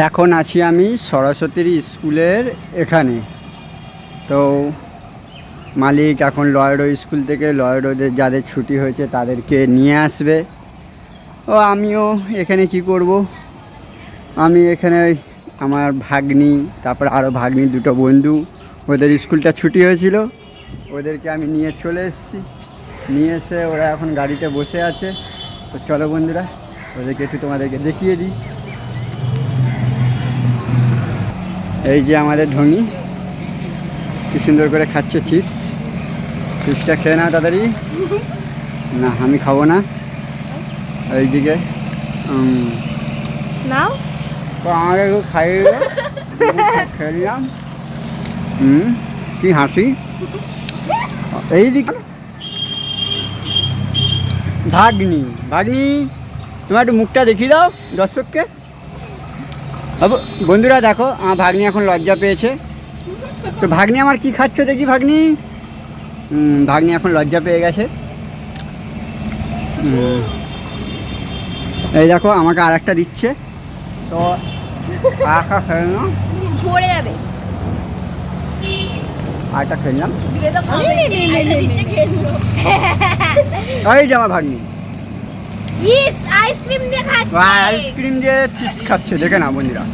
এখন আছি আমি সরস্বতীর স্কুলের এখানে। তো মালিক এখন লয়ডো স্কুল থেকে লয়ডোদের যাদের ছুটি হয়েছে তাদেরকে নিয়ে আসবে। ও আমিও এখানে কি করব? আমি এখানে আমার ভাগ্নি, তারপর আরও ভাগ্নি দুটো বন্ধু, ওদের স্কুলটা ছুটি হয়েছিল, ওদেরকে আমি নিয়ে চলে এসেছি। নিয়ে এসে ওরা এখন গাড়িতে বসে আছে। তো চলো বন্ধুরা, ওদেরকে একটু তোমাদেরকে দেখিয়ে দিই। এই যে আমাদের ঢঙি কি সুন্দর করে খাচ্ছে চিপস। চিপসটা খেয়ে নাও তাড়াতাড়ি। না আমি খাব না। এইদিকে নাও। আমাকে একটু খাইয়ে নিলাম। হুম কি হাসি। এই এইদিকে। ভাগ্নি ভাগ্নি তোমার একটু মুখটা দেখিয়ে দাও দর্শককে। বন্ধুরা দেখো আমার ভাগ্নি এখন লজ্জা পেয়েছে। তো ভাগ্নি আমার কি খাচ্ছ দেখি ভাগ্নি? ভাগ্নি এখন লজ্জা পেয়ে গেছে। এই দেখো আমাকে আর একটা দিচ্ছে তো আখা খেয়ে নাও পড়ে যাবে খেয়ে ভাগ্নি। ইস আইসক্রিম দিয়ে আইসক্রিম দিয়ে চিপস খাচ্ছে দেখে না বন্ধুরা।